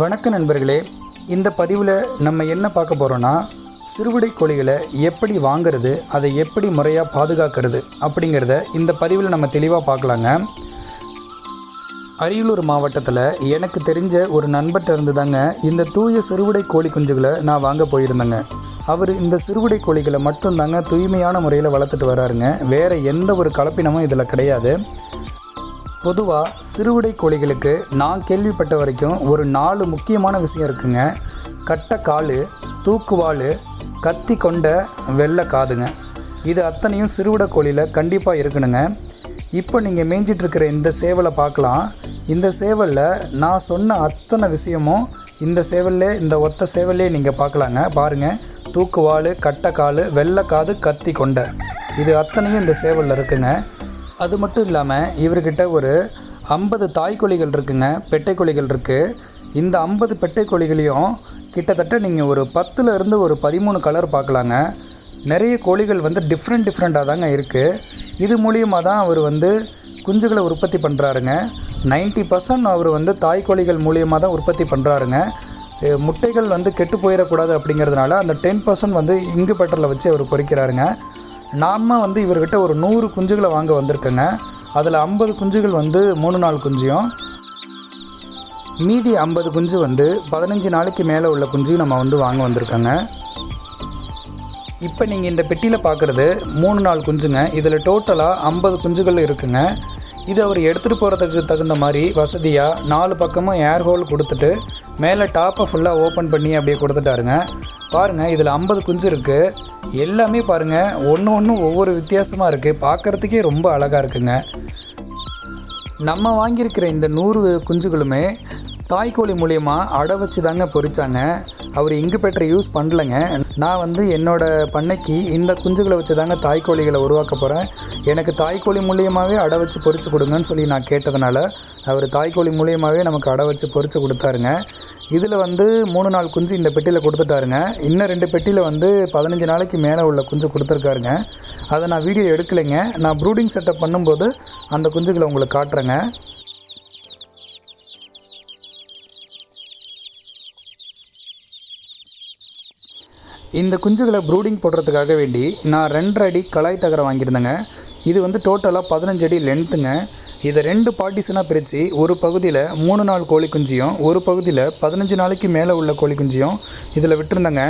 வணக்க நண்பர்களே இந்த பதிவில் நம்ம என்ன பார்க்க போகிறோன்னா சிறுவிடை கோழிகளை எப்படி வாங்குறது அதை எப்படி முறையாக பாதுகாக்கிறது அப்படிங்கிறத இந்த பதிவில் நம்ம தெளிவாக பார்க்கலாங்க. அரியலூர் மாவட்டத்தில் எனக்கு தெரிஞ்ச ஒரு நண்பர்கிட்ட இருந்து தாங்க இந்த தூய சிறுவிடை கோழி குஞ்சுகளை நான் வாங்க போயிருந்தேங்க. அவர் இந்த சிறுவிடை கோழிகளை மட்டும்தாங்க தூய்மையான முறையில் வளர்த்துட்டு வராருங்க. வேறு எந்த ஒரு கலப்பினமும் இதில் கிடையாது. பொதுவாக சிறுவிடை கோழிகளுக்கு நான் கேள்விப்பட்ட வரைக்கும் ஒரு நாலு முக்கியமான விஷயம் இருக்குங்க. கட்ட கால் தூக்குவாள் கத்தி கொண்ட வெள்ளை காதுங்க. இது அத்தனையும் சிறுவிடை கோழியில் கண்டிப்பாக இருக்கணுங்க. இப்போ நீங்கள் மேய்ஞ்சிட்ருக்கிற இந்த சேவலை பார்க்கலாம். இந்த சேவலில் நான் சொன்ன அத்தனை விஷயமும் இந்த சேவல்லே இந்த ஒத்த சேவல்லே நீங்கள் பார்க்கலாங்க. பாருங்கள் தூக்குவாள் கட்டக்கால் வெள்ளைக்காது கத்தி கொண்ட. இது அத்தனையும் இந்த சேவலில் இருக்குங்க. அது மட்டும் இல்லாமல் இவர்கிட்ட ஒரு ஐம்பது தாய்க்கோழிகள் இருக்குங்க பெட்டை கோழிகள் இருக்குது இந்த ஐம்பது பெட்டை கோழிகளையும் கிட்டத்தட்ட நீங்கள் ஒரு பத்துலேருந்து ஒரு பதிமூணு கலர் பார்க்கலாங்க. நிறைய கோழிகள் வந்து டிஃப்ரெண்ட் டிஃப்ரெண்ட்டாக தாங்க இருக்குது இது மூலியமாக தான் அவர் வந்து குஞ்சுகளை உற்பத்தி பண்ணுறாருங்க 90% பர்சன்ட் அவர் வந்து தாய்க்கோழிகள் மூலியமாக தான் உற்பத்தி பண்ணுறாருங்க முட்டைகள் வந்து கெட்டு போயிடக்கூடாது அப்படிங்கிறதுனால அந்த டென் பர்சன்ட் வந்து இங்கு பெட்டரில் வச்சு அவர் பொறிக்கிறாருங்க. நாம் வந்து இவர்கிட்ட ஒரு நூறு குஞ்சுகளை வாங்க வந்திருக்கேங்க. அதில் ஐம்பது குஞ்சுகள் வந்து மூணு நாள் குஞ்சியும் மீதி ஐம்பது குஞ்சு வந்து பதினஞ்சு நாளைக்கு மேலே உள்ள குஞ்சையும் நம்ம வந்து வாங்க வந்திருக்கோங்க. இப்போ நீங்கள் இந்த பெட்டியில் பார்க்குறது மூணு நாள் குஞ்சுங்க. இதில் டோட்டலாக ஐம்பது குஞ்சுகள் இருக்குங்க. இது அவர் எடுத்துகிட்டு போகிறதுக்கு தகுந்த மாதிரி வசதியாக நாலு பக்கமும் ஏர் ஹோல் கொடுத்துட்டு மேலே டாப்பை ஃபுல்லாக ஓப்பன் பண்ணி அப்படியே கொடுத்துட்டாருங்க. பாருங்கள் இதில் ஐம்பது குஞ்சு இருக்குது எல்லாமே பாருங்கள் ஒன்று ஒன்று ஒவ்வொரு வித்தியாசமாக இருக்குது பார்க்குறதுக்கே ரொம்ப அழகாக இருக்குங்க. நம்ம வாங்கியிருக்கிற இந்த நூறு குஞ்சுகளுமே தாய்க்கோழி மூலயமா அடை வச்சு தாங்க பொறிச்சாங்க அவர் இங்கு பெற்ற யூஸ் பண்ணலைங்க. நான் வந்து என்னோட பண்ணைக்கு இந்த குஞ்சுகளை வச்சு தாங்க தாய்க்கோழிகளை உருவாக்க போகிறேன் எனக்கு தாய்க்கோழி மூலியமாகவே அடை வச்சு பொறிச்சு கொடுங்கன்னு சொல்லி நான் கேட்டதுனால அவர் தாய்க்கோழி மூலியமாகவே நமக்கு அடை வச்சு பொறிச்சு கொடுத்தாருங்க. இதில் வந்து மூணு நாள் குஞ்சு இந்த பெட்டியில் கொடுத்துட்டாருங்க. இன்னும் ரெண்டு பெட்டியில் வந்து பதினஞ்சு நாளைக்கு மேலே உள்ள குஞ்சு கொடுத்துருக்காருங்க. அதை நான் வீடியோ எடுக்கலைங்க. நான் ப்ரூடிங் செட்டப் பண்ணும்போது அந்த குஞ்சுகளை உங்களுக்கு காட்டுறேங்க. இந்த குஞ்சுகளை ப்ரூடிங் போடுறதுக்காக வேண்டி நான் ரெண்டரை அடி கலாய் தகரம் வாங்கியிருந்தேங்க. இது வந்து டோட்டலாக பதினஞ்சு அடி லென்த்துங்க இதை ரெண்டு பார்ட்டிஷனாக பிரித்து ஒரு பகுதியில் மூணு நாள் கோழி குஞ்சியும் ஒரு பகுதியில் பதினஞ்சு நாளைக்கு மேலே உள்ள கோழி குஞ்சியும் இதில் விட்டுருந்தேங்க.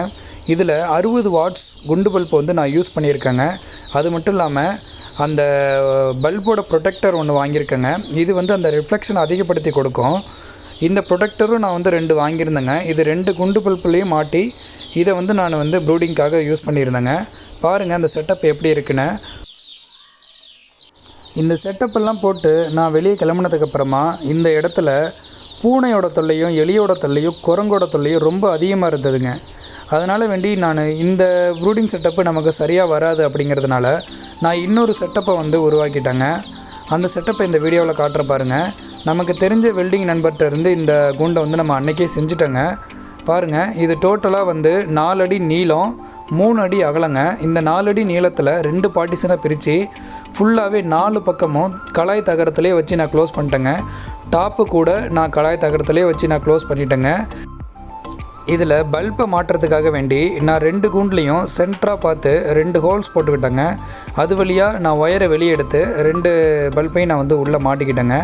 இதில் அறுபது வாட்ஸ் குண்டு பல்ப் வந்து நான் யூஸ் பண்ணியிருக்கேங்க. அது மட்டும் இல்லாமல் அந்த பல்போட ப்ரொடெக்டர் ஒன்று வாங்கியிருக்கேங்க. இது வந்து அந்த ரிஃப்ளெக்ஷன் அதிகப்படுத்தி கொடுக்கும். இந்த ப்ரொடெக்டரும் நான் வந்து ரெண்டு வாங்கியிருந்தேங்க. இது ரெண்டு குண்டு பல்ப்லேயும் மாட்டி இதை வந்து நான் வந்து ப்ரூடிங்காக யூஸ் பண்ணியிருந்தேங்க. பாருங்கள் அந்த செட்டப் எப்படி இருக்குன்னு. இந்த செட்டப்பெல்லாம் போட்டு நான் வெளியே கிளம்புனதுக்கப்புறமா இந்த இடத்துல பூனையோட தொல்லையும் எலியோட தொல்லையும் குரங்கோட தொல்லையும் ரொம்ப அதிகமாக இருந்ததுங்க. அதனால் வேண்டி நான் இந்த ப்ரூடிங் செட்டப்பு நமக்கு சரியாக வராது அப்படிங்கிறதுனால நான் இன்னொரு செட்டப்பை வந்து உருவாக்கிட்டேங்க. அந்த செட்டப்பை இந்த வீடியோவில் காட்டுற பாருங்க. நமக்கு தெரிஞ்ச வெல்டிங் நண்பர்கிட்ட இருந்து இந்த குண்டை வந்து நம்ம அன்னைக்கே செஞ்சுட்டோங்க. பாருங்கள் இது டோட்டலாக வந்து நாலு அடி நீளம் மூணு அடி அகலங்க. இந்த நாலு அடி நீளத்தில் ரெண்டு பார்ட்டிஷனாக பிரித்து ஃபுல்லாகவே நாலு பக்கமும் கலாய் தகரத்திலே வச்சு நான் க்ளோஸ் பண்ணிட்டேங்க. டாப்பு கூட நான் கலாய் தகரத்திலே வச்சு நான் க்ளோஸ் பண்ணிட்டேங்க. இதில் பல்பை மாட்டுறதுக்காக வேண்டி நான் ரெண்டு கூண்டுலேயும் சென்டராக பார்த்து ரெண்டு ஹோல்ஸ் போட்டுக்கிட்டேங்க அது வழியாக நான் ஒயரை வெளியே எடுத்து ரெண்டு பல்பையும் நான் வந்து உள்ளே மாட்டிக்கிட்டேங்க.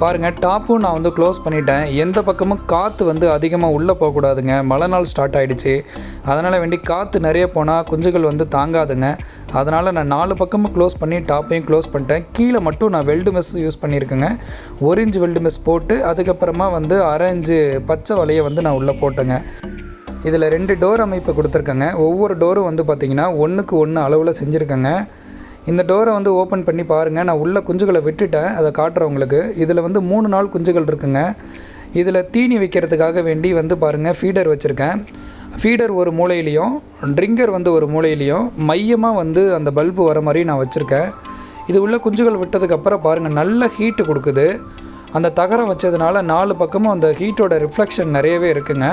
பாருங்கள் டாப்பும் நான் வந்து க்ளோஸ் பண்ணிட்டேன். எந்த பக்கமும் காற்று வந்து அதிகமாக உள்ளே போகக்கூடாதுங்க. மழை நாள் ஸ்டார்ட் ஆகிடுச்சு அதனால் வேண்டி காற்று நிறைய போனால் குஞ்சுகள் வந்து தாங்காதுங்க. அதனால் நான் நாலு பக்கமும் க்ளோஸ் பண்ணி டாப்பையும் க்ளோஸ் பண்ணிட்டேன். கீழே மட்டும் நான் வெல்டு மெஸ் யூஸ் பண்ணியிருக்கேங்க. ஒரு இன்ச் வெல்டு மெஸ் போட்டு அதுக்கப்புறமா வந்து அரை இன்ச்சு பச்சை வலையை வந்து நான் உள்ளே போட்டேங்க. இதில் ரெண்டு டோர் அமைப்பு கொடுத்துருக்கேங்க. ஒவ்வொரு டோரும் வந்து பார்த்திங்கன்னா ஒன்றுக்கு ஒன்று அளவில் செஞ்சுருக்கேங்க. இந்த டோரை வந்து ஓப்பன் பண்ணி பாருங்கள் நான் உள்ள குஞ்சுகளை விட்டுட்டேன். அதை காட்டுறேன் உங்களுக்கு. இதில் வந்து மூணு நாள் குஞ்சுகள் இருக்குங்க. இதில் தீனி வைக்கிறதுக்காக வேண்டி வந்து பாருங்கள் ஃபீடர் வச்சுருக்கேன். ஃபீடர் ஒரு மூலையிலையும் ட்ரிங்கர் வந்து ஒரு மூலையிலையும் மையமாக வந்து அந்த பல்பு வர மாதிரி நான் வச்சுருக்கேன். இது உள்ள குஞ்சுகள் விட்டதுக்கப்புறம் பாருங்கள் நல்ல ஹீட்டு கொடுக்குது. அந்த தகரம் வச்சதுனால நாலு பக்கமும் அந்த ஹீட்டோட ரிஃப்ளெக்ஷன் நிறையவே இருக்குங்க.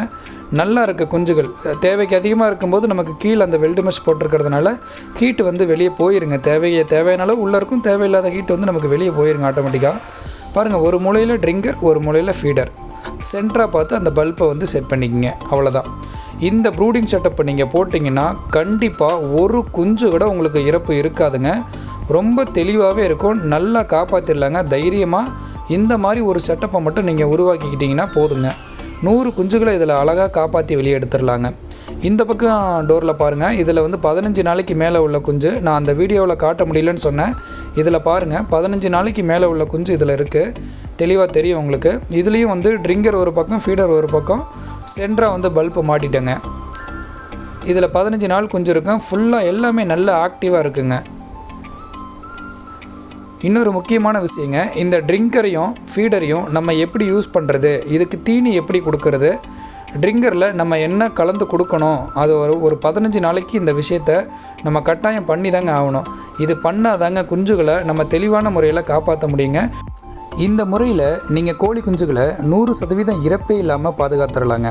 நல்லா இருக்குது குஞ்சுகள். தேவைக்கு அதிகமாக இருக்கும்போது நமக்கு கீழே அந்த வெல்டு மெஷ் போட்டிருக்கிறதுனால ஹீட்டு வந்து வெளியே போயிருங்க. தேவையை தேவையான உள்ளே இருக்கும். தேவையில்லாத ஹீட் வந்து நமக்கு வெளியே போயிருங்க ஆட்டோமேட்டிக்காக பாருங்கள் ஒரு மூலையில் ட்ரிங்கர் ஒரு மூலையில் ஃபீடர் சென்டராக பார்த்து அந்த பல்பை வந்து செட் பண்ணிக்கோங்க. அவ்வளோதான் இந்த ப்ரூடிங் செட்டப்பை நீங்கள் போட்டிங்கன்னா கண்டிப்பாக ஒரு குஞ்சு கூட உங்களுக்கு இறப்பு இருக்காதுங்க. ரொம்ப தெளிவாகவே இருக்கும். நல்லா காப்பாற்றிடலாங்க தைரியமாக இந்த மாதிரி ஒரு செட்டப்பை மட்டும் நீங்கள் உருவாக்கிக்கிட்டிங்கன்னா போதுங்க. நூறு குஞ்சுகளை இதில் அழகாக காப்பாற்றி வெளியே எடுத்துடலாங்க. இந்த பக்கம் டோரில் பாருங்கள் இதில் வந்து பதினஞ்சு நாளைக்கு மேலே உள்ள குஞ்சு. நான் அந்த வீடியோவில் காட்ட முடியலன்னு சொன்னேன். இதில் பாருங்கள் பதினஞ்சு நாளைக்கு மேலே உள்ள குஞ்சு இதில் இருக்குது தெளிவாக தெரியும் உங்களுக்கு. இதுலேயும் வந்து ட்ரிங்கர் ஒரு பக்கம் ஃபீடர் ஒரு பக்கம். சென்டராக வந்து பல்பு மாட்டிட்டேங்க. இதில் பதினஞ்சு நாள் குஞ்சு இருக்கும் ஃபுல்லாக எல்லாமே நல்ல ஆக்டிவாக இருக்குங்க. இன்னொரு முக்கியமான விஷயங்க இந்த ட்ரிங்கரையும் ஃபீடரையும் நம்ம எப்படி யூஸ் பண்ணுறது இதுக்கு தீனி எப்படி கொடுக்கறது? ட்ரிங்கரில் நம்ம என்ன கலந்து கொடுக்கணும்? அது ஒரு ஒரு பதினஞ்சு நாளைக்கு இந்த விஷயத்த நம்ம கட்டாயம் பண்ணி தாங்க ஆகணும். இது பண்ணாதாங்க குஞ்சுகளை நம்ம தெளிவான முறையில் காப்பாற்ற முடியுங்க. இந்த முறையில் நீங்கள் கோழி குஞ்சுகளை நூறு சதவீதம் இறப்பே இல்லாமல் பாதுகாத்துடலாங்க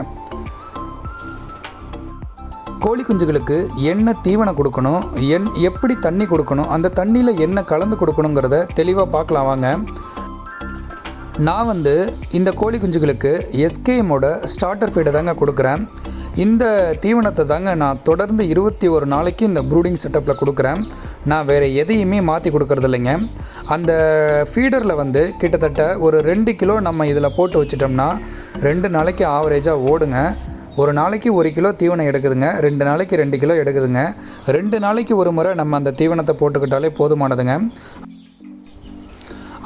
கோழி குஞ்சுகளுக்கு என்ன தீவனம் கொடுக்கணும் என் எப்படி தண்ணி கொடுக்கணும் அந்த தண்ணியில் என்ன கலந்து கொடுக்கணுங்கிறத தெளிவாக பார்க்கலாம் வாங்க. நான் வந்து இந்த கோழி குஞ்சுகளுக்கு எஸ்கேஎம்மோட ஸ்டார்டர் ஃபீடை தாங்க கொடுக்குறேன். இந்த தீவனத்தை தாங்க நான் தொடர்ந்து இருபத்தி ஒரு நாளைக்கு இந்த ப்ரூடிங் செட்டப்பில் கொடுக்குறேன். நான் வேறு எதையுமே மாற்றி கொடுக்கறது இல்லைங்க அந்த ஃபீடரில் வந்து கிட்டத்தட்ட ஒரு ரெண்டு கிலோ நம்ம இதில் போட்டு வச்சிட்டோம்னா ரெண்டு நாளைக்கு ஆவரேஜாக ஓடுங்க. ஒரு நாளைக்கு ஒரு கிலோ தீவனம் எடுக்குதுங்க. ரெண்டு நாளைக்கு ரெண்டு கிலோ எடுக்குதுங்க. ரெண்டு நாளைக்கு ஒரு முறை நம்ம அந்த தீவனத்தை போட்டுக்கிட்டாலே போதுமானதுங்க.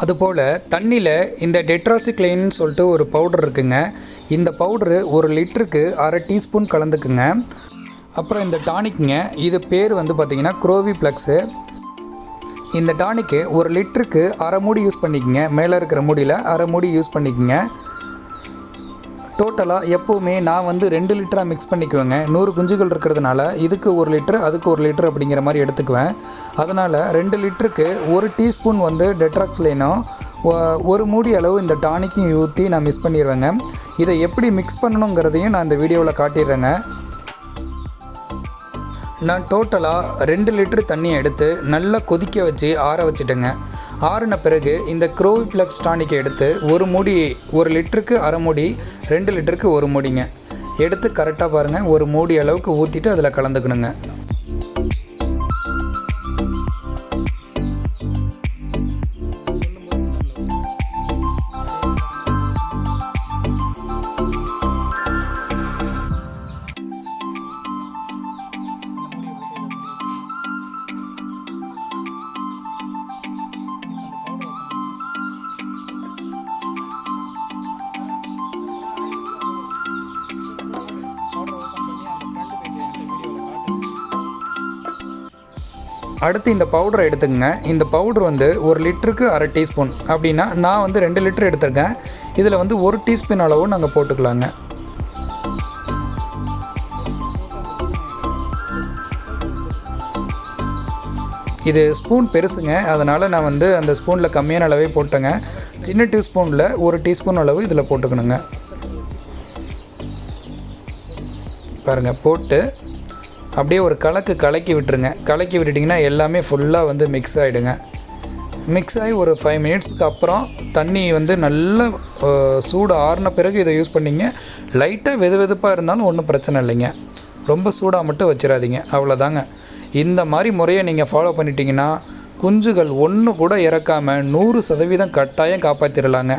அதுபோல் தண்ணியில் இந்த டெட்ராசிக்ளைன்னு சொல்லிட்டு ஒரு பவுடர் இருக்குங்க. இந்த பவுடரு ஒரு லிட்டருக்கு அரை டீஸ்பூன் கலந்துக்குங்க. அப்புறம் இந்த டானிக்குங்க இது பேர் வந்து பார்த்திங்கன்னா குரோவி ப்ளக்ஸு இந்த டானிக்கு ஒரு லிட்டருக்கு அரை மூடி யூஸ் பண்ணிக்கோங்க. மேலே இருக்கிற மூடியில் அரை மூடி யூஸ் பண்ணிக்கோங்க. டோட்டலாக எப்போவுமே நான் வந்து ரெண்டு லிட்டராக மிக்ஸ் பண்ணிக்குவேங்க. நூறு குஞ்சுகள் இருக்கிறதுனால இதுக்கு ஒரு லிட்டர் அதுக்கு ஒரு லிட்டர் அப்படிங்கிற மாதிரி எடுத்துக்குவேன். அதனால் ரெண்டு லிட்டருக்கு ஒரு டீஸ்பூன் வந்து டெட்ராக்ஸ்லேனும் ஒரு மூடி அளவு இந்த டானிக்கையும் ஊற்றி நான் மிக்ஸ் பண்ணிடுவேங்க இதை எப்படி மிக்ஸ் பண்ணணுங்கிறதையும் நான் இந்த வீடியோவில் காட்டிடுறேங்க. நான் டோட்டலாக ரெண்டு லிட்டரு தண்ணியை எடுத்து நல்லா கொதிக்க வச்சு ஆற வச்சுட்டேங்க. ஆறின பிறகு இந்த க்ரோவிப்ளக்ஸ் டானிக்கை எடுத்து ஒரு மூடி ஒரு லிட்டருக்கு அரை மூடி ரெண்டு லிட்டருக்கு ஒரு மூடிங்க. எடுத்து கரெக்டாக பாருங்கள் ஒரு மூடி அளவுக்கு ஊற்றிட்டு அதில் கலந்துக்கணுங்க. அடுத்து இந்த பவுடரை எடுத்துக்கங்க. இந்த பவுடர் வந்து ஒரு லிட்டருக்கு அரை டீஸ்பூன். அப்படின்னா நான் வந்து ரெண்டு லிட்டர் எடுத்திருக்கேன். இதில் வந்து ஒரு டீஸ்பூன் அளவு நாங்கள் போட்டுக்கலாங்க. இது ஸ்பூன் பெருசுங்க. அதனால் நான் வந்து அந்த ஸ்பூனில் கம்மியான அளவே போட்டேங்க. சின்ன டீஸ்பூனில் ஒரு டீஸ்பூன் அளவு இதில் போட்டுக்கணுங்க. பாருங்கள் போட்டு அப்படியே ஒரு கலக்கு கலக்கி விட்டுருங்க. கலக்கி விட்டுட்டிங்கன்னா எல்லாமே ஃபுல்லாக வந்து மிக்ஸ் ஆகிடுங்க மிக்ஸ் ஆகி ஒரு ஃபைவ் மினிட்ஸ்க்கு அப்புறம் தண்ணி வந்து நல்ல சூடு ஆறின பிறகு இதை யூஸ் பண்ணிங்க. லைட்டாக வெது வெதுப்பாக இருந்தாலும் ஒன்றும் பிரச்சனை இல்லைங்க. ரொம்ப சூடாக மட்டும் வச்சிடாதீங்க. அவ்வளோதாங்க இந்த மாதிரி முறையை நீங்கள் ஃபாலோ பண்ணிட்டீங்கன்னா குஞ்சுகள் ஒன்று கூட இறக்காமல் நூறு சதவீதம் கட்டாயம் காப்பாற்றிடலாங்க